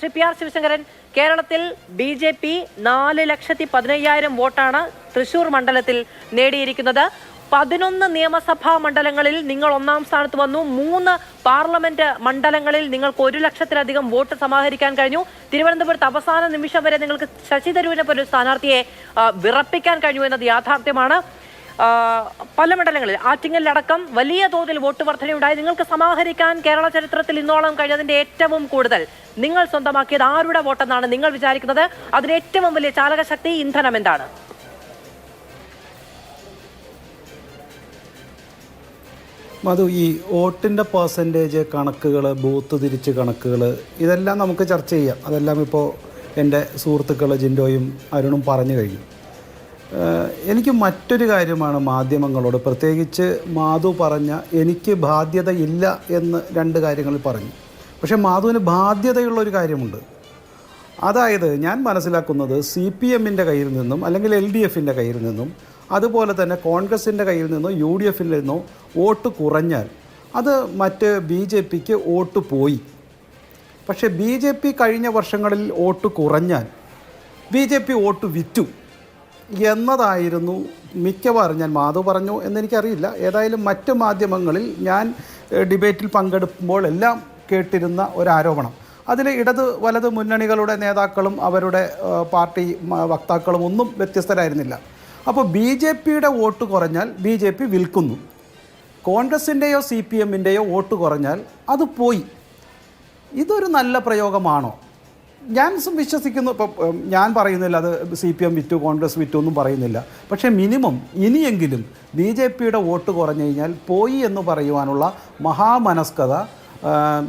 Shri P R Sivasankaran കേരളത്തിൽ B J P നാല് ലക്ഷത്തി പതിനയ്യായിരം വോട്ടാണ് തൃശൂർ മണ്ഡലത്തിൽ നേടിയിരിക്കുന്നത്. പതിനൊന്ന് നിയമസഭാ മണ്ഡലങ്ങളിൽ നിങ്ങൾ ഒന്നാം സ്ഥാനത്ത് വന്നു. മൂന്ന് പാർലമെന്റ് മണ്ഡലങ്ങളിൽ നിങ്ങൾക്ക് ഒരു ലക്ഷത്തിലധികം വോട്ട് സമാഹരിക്കാൻ കഴിഞ്ഞു. തിരുവനന്തപുരത്ത് അവസാന നിമിഷം വരെ നിങ്ങൾക്ക് ശശി തരൂരിനെ പോലെ സ്ഥാനാർത്ഥിയെ വിറപ്പിക്കാൻ കഴിഞ്ഞു എന്നത് യാഥാർത്ഥ്യമാണ്. പല മണ്ഡലങ്ങളിൽ ആറ്റിങ്ങലിലടക്കം വലിയ തോതിൽ വോട്ട് വർധനയുണ്ടായി. നിങ്ങൾക്ക് സമാഹരിക്കാൻ കേരള ചരിത്രത്തിൽ ഇന്നോളം കഴിഞ്ഞതിന്റെ ഏറ്റവും കൂടുതൽ. നിങ്ങൾ സ്വന്തമാക്കിയത് ആരുടെ വോട്ടെന്നാണ് നിങ്ങൾ വിചാരിക്കുന്നത്? അതിന് ഏറ്റവും വലിയ ചാലകശക്തി ഇന്ധനം എന്താണ്? മധു ഈ വോട്ടിന്റെ പേഴ്സന്റേജ് കണക്കുകൾ ബൂത്ത് തിരിച്ച് കണക്കുകൾ ഇതെല്ലാം നമുക്ക് ചർച്ച ചെയ്യാം. അതെല്ലാം ഇപ്പോൾ എന്റെ സുഹൃത്തുക്കൾ ജിൻഡോയും അരുണും പറഞ്ഞു കഴിഞ്ഞു. എനിക്ക് മറ്റൊരു കാര്യമാണ് മാധ്യമങ്ങളോട്. പ്രത്യേകിച്ച് മാധു പറഞ്ഞ എനിക്ക് ബാധ്യതയില്ല എന്ന് രണ്ട് കാര്യങ്ങൾ പറഞ്ഞു. പക്ഷെ മാധുവിന് ബാധ്യതയുള്ള ഒരു കാര്യമുണ്ട്. അതായത് ഞാൻ മനസ്സിലാക്കുന്നത് സി പി എമ്മിന്റെ കയ്യിൽ നിന്നും അല്ലെങ്കിൽ എൽ ഡി എഫിന്റെ കയ്യിൽ നിന്നും അതുപോലെ തന്നെ കോൺഗ്രസിന്റെ കയ്യിൽ നിന്നോ യു ഡി എഫിൽ നിന്നോ വോട്ട് കുറഞ്ഞാൽ അത് മറ്റ് ബി ജെ പിക്ക് വോട്ട് പോയി. പക്ഷേ ബി ജെ പി കഴിഞ്ഞ വർഷങ്ങളിൽ വോട്ട് കുറഞ്ഞാൽ ബി ജെ പി വോട്ട് വിറ്റു. എന്നതായിരുന്നു മിക്കവാറും ഞാൻ മാധവ് പറഞ്ഞു എന്നെനിക്കറിയില്ല. ഏതായാലും മറ്റ് മാധ്യമങ്ങളിൽ ഞാൻ ഡിബേറ്റിൽ പങ്കെടുക്കുമ്പോൾ എല്ലാം കേട്ടിരുന്ന ഒരാരോപണം. അതിൽ ഇടത് വലത് മുന്നണികളുടെ നേതാക്കളും അവരുടെ പാർട്ടി വക്താക്കളും ഒന്നും വ്യത്യസ്തരായിരുന്നില്ല. അപ്പോൾ ബി ജെ പിയുടെ വോട്ട് കുറഞ്ഞാൽ ബി ജെ പി വിൽക്കുന്നു. കോൺഗ്രസിന്റെയോ സി പി എമ്മിന്റെയോ വോട്ട് കുറഞ്ഞാൽ അത് പോയി. ഇതൊരു നല്ല പ്രയോഗമാണോ? ഞാൻ വിശ്വസിക്കുന്നു. ഇപ്പം ഞാൻ പറയുന്നില്ല അത് സി പി എം വിറ്റു കോൺഗ്രസ് വിറ്റു ഒന്നും പറയുന്നില്ല. പക്ഷേ മിനിമം ഇനിയെങ്കിലും ബി ജെ പിയുടെ വോട്ട് കുറഞ്ഞു കഴിഞ്ഞാൽ പോയി എന്ന് പറയുവാനുള്ള മഹാമനസ്കത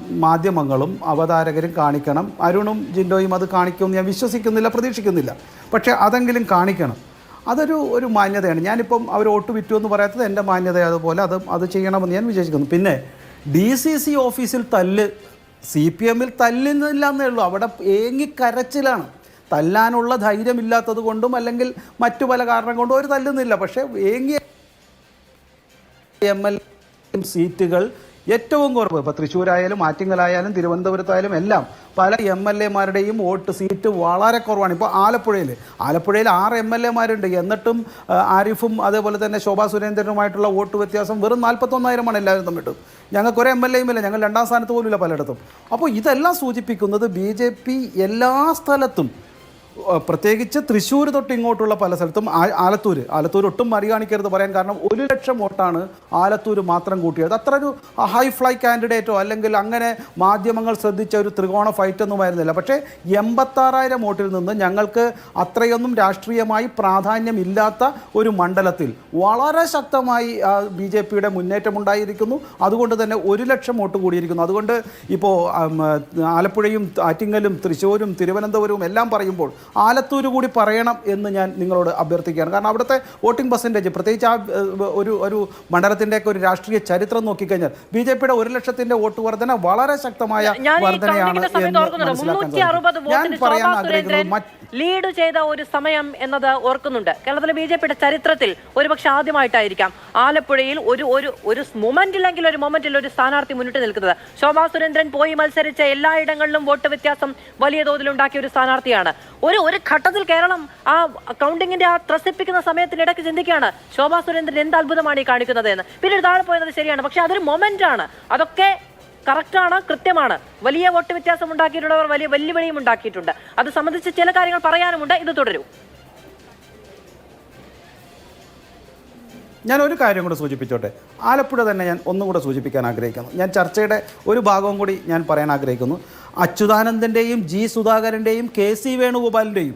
മാധ്യമങ്ങളും അവതാരകരും കാണിക്കണം. അരുണും ജിൻഡോയും അത് കാണിക്കുമെന്ന് ഞാൻ വിശ്വസിക്കുന്നില്ല പ്രതീക്ഷിക്കുന്നില്ല. പക്ഷേ അതെങ്കിലും കാണിക്കണം. അതൊരു ഒരു മാന്യതയാണ്. ഞാനിപ്പം അവർ വോട്ട് വിറ്റു എന്ന് പറയാത്തത് എന്റെ മാന്യത അതുപോലെ അത് അത് ചെയ്യണമെന്ന് ഞാൻ വിശ്വസിക്കുന്നു പിന്നെ ഡി സി സി ഓഫീസിൽ തല്ല് സി പി എമ്മിൽ തല്ലുന്നില്ല എന്നേ ഉള്ളൂ. അവിടെ ഏങ്ങിക്കരച്ചിലാണ് തല്ലാനുള്ള ധൈര്യമില്ലാത്തത് കൊണ്ടും അല്ലെങ്കിൽ മറ്റു പല കാരണം കൊണ്ടും അവർ തല്ലുന്നില്ല. പക്ഷേ ഏങ്ങിയ എം എൽ സീറ്റുകൾ ഏറ്റവും കുറവ്. ഇപ്പോൾ തൃശ്ശൂരായാലും ആറ്റിങ്ങലായാലും തിരുവനന്തപുരത്തായാലും എല്ലാം പല എം എൽ എമാരുടെയും വോട്ട് സീറ്റ് വളരെ കുറവാണ്. ഇപ്പോൾ ആലപ്പുഴയിൽ ആലപ്പുഴയിൽ ആറ് എം എൽ എമാരുണ്ട്. എന്നിട്ടും ആരിഫും അതേപോലെ തന്നെ ശോഭാ സുരേന്ദ്രനുമായിട്ടുള്ള വോട്ട് വ്യത്യാസം വെറും നാൽപ്പത്തൊന്നായിരമാണ് എല്ലാവരും തമ്മിട്ടും. ഞങ്ങൾക്ക് ഒരു എം എൽ എയും ഇല്ല. ഞങ്ങൾ രണ്ടാം സ്ഥാനത്ത് പോലും ഇല്ല പലയിടത്തും. അപ്പോൾ ഇതെല്ലാം സൂചിപ്പിക്കുന്നത് ബി എല്ലാ സ്ഥലത്തും പ്രത്യേകിച്ച് തൃശ്ശൂർ തൊട്ട് ഇങ്ങോട്ടുള്ള പല സ്ഥലത്തും ആലത്തൂർ ആലത്തൂർ ഒട്ടും മറികാണിക്കരുത് പറയാൻ കാരണം ഒരു ലക്ഷം വോട്ടാണ് ആലത്തൂർ മാത്രം കൂട്ടിയത്. അത്ര ഒരു ഹൈ ഫ്ലൈ കാൻഡിഡേറ്റോ അല്ലെങ്കിൽ അങ്ങനെ മാധ്യമങ്ങൾ ശ്രദ്ധിച്ച ഒരു ത്രികോണ ഫൈറ്റ് ഒന്നും ആയിരുന്നില്ല. പക്ഷേ എൺപത്താറായിരം വോട്ടിൽ നിന്ന് ഞങ്ങൾക്ക് അത്രയൊന്നും രാഷ്ട്രീയമായി പ്രാധാന്യമില്ലാത്ത ഒരു മണ്ഡലത്തിൽ വളരെ ശക്തമായി ബി ജെ പിയുടെ മുന്നേറ്റമുണ്ടായിരിക്കുന്നു അതുകൊണ്ട് തന്നെ ഒരു ലക്ഷം വോട്ട് കൂടിയിരിക്കുന്നു. അതുകൊണ്ട് ഇപ്പോൾ ആലപ്പുഴയും ആറ്റിങ്ങലും തൃശ്ശൂരും തിരുവനന്തപുരവും എല്ലാം പറയുമ്പോൾ ആലത്തൂർ കൂടി പറയണം എന്ന് ഞാൻ നിങ്ങളോട് അഭ്യർത്ഥിക്കുകയാണ്. കാരണം അവിടുത്തെ വോട്ടിംഗ് പെർസെന്റേജ് പ്രത്യേകിച്ച് ആ ഒരു ഒരു മണ്ഡലത്തിന്റെയൊക്കെ ഒരു രാഷ്ട്രീയ ചരിത്രം നോക്കിക്കഴിഞ്ഞാൽ ബി ജെ പിയുടെ ഒരു ലക്ഷത്തിന്റെ വോട്ട് വർധന വളരെ ശക്തമായ വർധനയാണ് എന്ന് മനസ്സിലാക്കാൻ ഞാൻ പറയാൻ ആഗ്രഹിക്കുന്നത് മറ്റ് ലീഡ് ചെയ്ത ഒരു സമയം എന്നത് ഓർക്കുന്നുണ്ട്. കേരളത്തിലെ ബി ജെ പിയുടെ ചരിത്രത്തിൽ ഒരുപക്ഷെ ആദ്യമായിട്ടായിരിക്കാം ആലപ്പുഴയിൽ ഒരു ഒരു ഒരു മൊമെന്റ് ഇല്ലെങ്കിൽ ഒരു മൊമെന്റിൽ ഒരു സ്ഥാനാർത്ഥി മുന്നിട്ട് നിൽക്കുന്നത്. ശോഭാ സുരേന്ദ്രൻ പോയി മത്സരിച്ച എല്ലായിടങ്ങളിലും വോട്ട് വ്യത്യാസം വലിയ തോതിൽ ഉണ്ടാക്കിയ ഒരു സ്ഥാനാർത്ഥിയാണ്. ഒരു ഒരു ഘട്ടത്തിൽ കേരളം ആ കൗണ്ടിങ്ങിന്റെ ആ ത്രസിപ്പിക്കുന്ന സമയത്തിനിടയ്ക്ക് ചിന്തിക്കുകയാണ്. ശോഭാ സുരേന്ദ്രൻ എന്ത് അത്ഭുതമാണ് ഈ കാണിക്കുന്നത് എന്ന് പിന്നീട് താഴെ പോയത് ശരിയാണ്. പക്ഷെ അതൊരു മൊമെന്റ് ആണ് അതൊക്കെ കറക്റ്റാണ് കൃത്യമാണ്. വലിയ വോട്ട് വ്യത്യാസം ഉണ്ടാക്കിയിട്ടുള്ളവർ വലിയ വെല്ലുവിളിയും ഉണ്ടാക്കിയിട്ടുണ്ട്. അത് സംബന്ധിച്ച് ചില കാര്യങ്ങൾ പറയാനുമുണ്ട്. ഇത് തുടരൂ. ഞാൻ ഒരു കാര്യം കൂടെ സൂചിപ്പിച്ചോട്ടെ. ആലപ്പുഴ തന്നെ ഞാൻ ഒന്നും കൂടെ സൂചിപ്പിക്കാൻ ആഗ്രഹിക്കുന്നു. ഞാൻ ചർച്ചയുടെ ഒരു ഭാഗവും കൂടി ഞാൻ പറയാൻ ആഗ്രഹിക്കുന്നു. അച്യുതാനന്ദന്റെയും ജി സുധാകരന്റെയും കെ സി വേണുഗോപാലിന്റെയും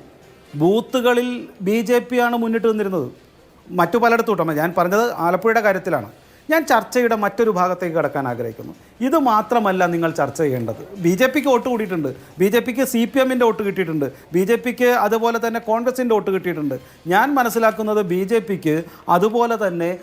ബൂത്തുകളിൽ ബി ജെ പി ആണ് മുന്നിട്ട് നിന്നിരുന്നത്. മറ്റു പലയിടത്തും ഞാൻ പറഞ്ഞത് ആലപ്പുഴയുടെ കാര്യത്തിലാണ്. ഞാൻ ചർച്ചയുടെ മറ്റൊരു ഭാഗത്തേക്ക് കടക്കാൻ ആഗ്രഹിക്കുന്നു. ഇത് മാത്രമല്ല നിങ്ങൾ ചർച്ച ചെയ്യേണ്ടത്. ബി ജെ പിക്ക് വോട്ട് കൂടിയിട്ടുണ്ട്. ബി ജെ പിക്ക് സി പി എമ്മിന്റെ വോട്ട് കിട്ടിയിട്ടുണ്ട്. ബി ജെ പിക്ക് അതുപോലെ തന്നെ കോൺഗ്രസിന്റെ വോട്ട് കിട്ടിയിട്ടുണ്ട്. ഞാൻ മനസ്സിലാക്കുന്നത് ബി ജെ പിക്ക് അതുപോലെ തന്നെ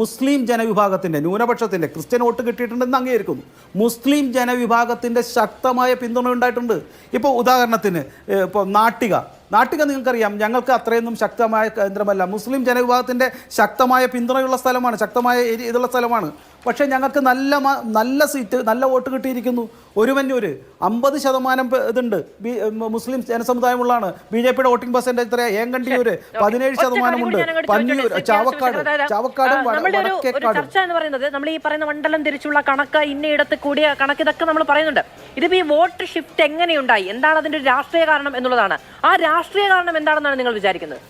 മുസ്ലിം ജനവിഭാഗത്തിന്റെ ന്യൂനപക്ഷത്തിന്റെ ക്രിസ്ത്യൻ വോട്ട് കിട്ടിയിട്ടുണ്ടെന്ന് അംഗീകരിക്കുന്നു. മുസ്ലിം ജനവിഭാഗത്തിന്റെ ശക്തമായ പിന്തുണ ഉണ്ടായിട്ടുണ്ട്. ഇപ്പോൾ ഉദാഹരണത്തിന് ഇപ്പോൾ നാട്ടിക. നാട്ടിക നിങ്ങൾക്കറിയാം ഞങ്ങൾക്ക് അത്രയൊന്നും ശക്തമായ കേന്ദ്രമല്ല. മുസ്ലിം ജനവിഭാഗത്തിന്റെ ശക്തമായ പിന്തുണയുള്ള സ്ഥലമാണ് ശക്തമായ ഇതുള്ള സ്ഥലമാണ്. പക്ഷേ ഞങ്ങൾക്ക് നല്ല നല്ല സീറ്റ് നല്ല വോട്ട് കിട്ടിയിരിക്കുന്നു. ഒരുവന്നൂര് അമ്പത് ശതമാനം ഇതുണ്ട്. മുസ്ലിം ജനസമുദായമുള്ളതാണ്. ബി ജെ പിയുടെ വോട്ടിംഗ് പെർസെന്റേജ് എത്രയാ ഏങ്കണ്ടിയൂര് പതിനേഴ് ശതമാനം ഉണ്ട്. ശതമാനമുണ്ട് പന്നിയൂർ ചാവക്കാട് ചാവക്കാടും ചർച്ച എന്ന് പറയുന്നത് നമ്മൾ ഈ പറയുന്ന മണ്ഡലം തിരിച്ചുള്ള കണക്ക് ഇന്നയിടത്ത് കൂടിയ കണക്ക് ഇതൊക്കെ നമ്മൾ പറയുന്നുണ്ട്. ഇതിപ്പോ ഈ വോട്ട് ഷിഫ്റ്റ് എങ്ങനെയുണ്ടായി? എന്താണ് അതിന്റെ ഒരു രാഷ്ട്രീയ കാരണം എന്നുള്ളതാണ്. ആ രാഷ്ട്രീയ കാരണം എന്താണെന്നാണ് നിങ്ങൾ വിചാരിക്കുന്നത്?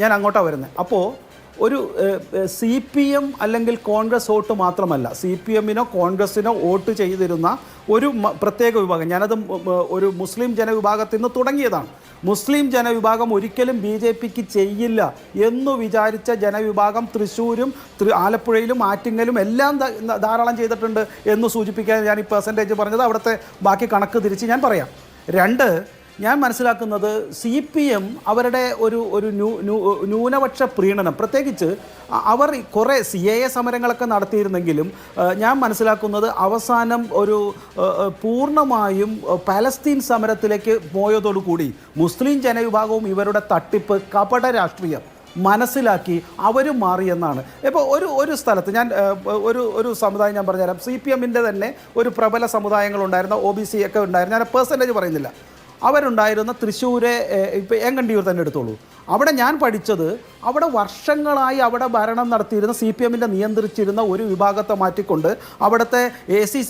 ഞാൻ അങ്ങോട്ടാണ് വരുന്നത് അപ്പോൾ ഒരു സി പി എം അല്ലെങ്കിൽ കോൺഗ്രസ് വോട്ട് മാത്രമല്ല സി പി എമ്മിനോ കോൺഗ്രസ്സിനോ വോട്ട് ചെയ്തിരുന്ന ഒരു പ്രത്യേക വിഭാഗം. ഞാനത് ഒരു മുസ്ലിം ജനവിഭാഗത്തിൽ നിന്ന് തുടങ്ങിയതാണ്. മുസ്ലിം ജനവിഭാഗം ഒരിക്കലും ബി ജെ പിക്ക് ചെയ്യില്ല എന്ന് വിചാരിച്ച ജനവിഭാഗം തൃശ്ശൂരും ആലപ്പുഴയിലും ആറ്റിങ്ങലും എല്ലാം ധാരാളം ചെയ്തിട്ടുണ്ട് എന്ന് സൂചിപ്പിക്കാൻ ഞാൻ ഈ പെർസെന്റേജ് പറഞ്ഞത് അവിടുത്തെ ബാക്കി കണക്ക് തിരിച്ച് ഞാൻ പറയാം. രണ്ട് ഞാൻ മനസ്സിലാക്കുന്നത് സി പി എം അവരുടെ ഒരു ഒരു ന്യൂ- ന്യൂ- ന്യൂനപക്ഷ പ്രീണനം. പ്രത്യേകിച്ച് അവർ കുറേ സി എ എ സമരങ്ങളൊക്കെ നടത്തിയിരുന്നെങ്കിലും ഞാൻ മനസ്സിലാക്കുന്നത് അവസാനം ഒരു പൂർണമായും പാലസ്തീൻ സമരത്തിലേക്ക് പോയതോടുകൂടി മുസ്ലിം ജനവിഭാഗവും ഇവരുടെ തട്ടിപ്പ് കപട രാഷ്ട്രീയം മനസ്സിലാക്കി അവർ മാറിയെന്നാണ്. ഇപ്പോൾ ഒരു ഒരു സ്ഥലത്ത് ഞാൻ ഒരു ഒരു സമുദായം ഞാൻ പറഞ്ഞുതരാം. സി പി എമ്മിന്റെ തന്നെ ഒരു പ്രബല സമുദായങ്ങളുണ്ടായിരുന്ന ഒ ബി സി ഒക്കെ ഉണ്ടായിരുന്നു. ഞാൻ പേഴ്സന്റേജ് പറയുന്നില്ല. അവരുണ്ടായിരുന്ന തൃശ്ശൂരെ ഇപ്പോൾ ഏങ്കണ്ടിയൂർ തന്നെ എടുത്തോളൂ. അവിടെ ഞാൻ പഠിച്ചത് അവിടെ വർഷങ്ങളായി അവിടെ ഭരണം നടത്തിയിരുന്ന സി പി എമ്മിന്റെ നിയന്ത്രിച്ചിരുന്ന ഒരു വിഭാഗത്തെ മാറ്റിക്കൊണ്ട് അവിടുത്തെ A C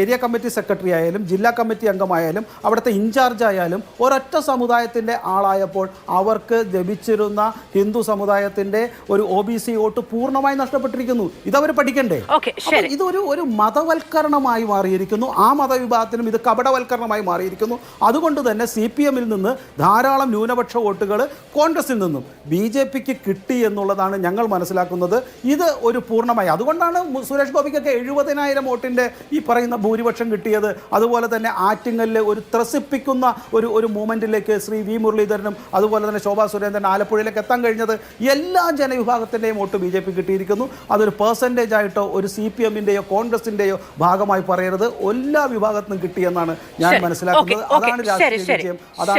area committee secretary ആയാലും ജില്ലാ കമ്മിറ്റി അംഗമായാലും അവിടുത്തെ ഇൻചാർജ് ആയാലും ഒരൊറ്റ സമുദായത്തിന്റെ ആളായപ്പോൾ അവർക്ക് ലഭിച്ചിരുന്ന ഹിന്ദു സമുദായത്തിന്റെ ഒരു ഒ ബി സി വോട്ട് പൂർണമായി നഷ്ടപ്പെട്ടിരിക്കുന്നു. ഇതവർ പഠിക്കണ്ടേ? ഇതൊരു ഒരു മതവൽക്കരണമായി മാറിയിരിക്കുന്നു. ആ മതവിഭാഗത്തിനും ഇത് കപടവൽക്കരണമായി മാറിയിരിക്കുന്നു. അതുകൊണ്ട് തന്നെ സി പി എമ്മിൽ നിന്ന് ധാരാളം ന്യൂനപക്ഷ വോട്ടുകൾ കോൺഗ്രസിൽ നിന്നും ബി ജെ പിക്ക് കിട്ടി എന്നുള്ളതാണ് ഞങ്ങൾ മനസ്സിലാക്കുന്നത്. ഇത് ഒരു പൂർണമായി. അതുകൊണ്ടാണ് സുരേഷ് ഗോപിക്കൊക്കെ എഴുപതിനായിരം വോട്ടിന്റെ ഈ പറയുന്ന ഭൂരിപക്ഷം കിട്ടിയത്. അതുപോലെ തന്നെ ആറ്റിങ്ങലിൽ ഒരു ത്രസിപ്പിക്കുന്ന ഒരു ഒരു മൂമെന്റിലേക്ക് ശ്രീ വി മുരളീധരനും അതുപോലെ തന്നെ ശോഭാ സുരേന്ദ്രൻ ആലപ്പുഴയിലേക്ക് എത്താൻ കഴിഞ്ഞത് എല്ലാ ജനവിഭാഗത്തിന്റെയും വോട്ട് ബി ജെ പി കിട്ടിയിരിക്കുന്നു. അതൊരു പേഴ്സന്റേജ് ആയിട്ടോ ഒരു സി പി എമ്മിന്റെയോ കോൺഗ്രസിന്റെയോ ഭാഗമായി പറയരുത്. എല്ലാ വിഭാഗത്തിനും കിട്ടിയെന്നാണ് ഞാൻ മനസ്സിലാക്കുന്നത്. അതാണ് രാഷ്ട്രീയ വിജയം. അതാണ്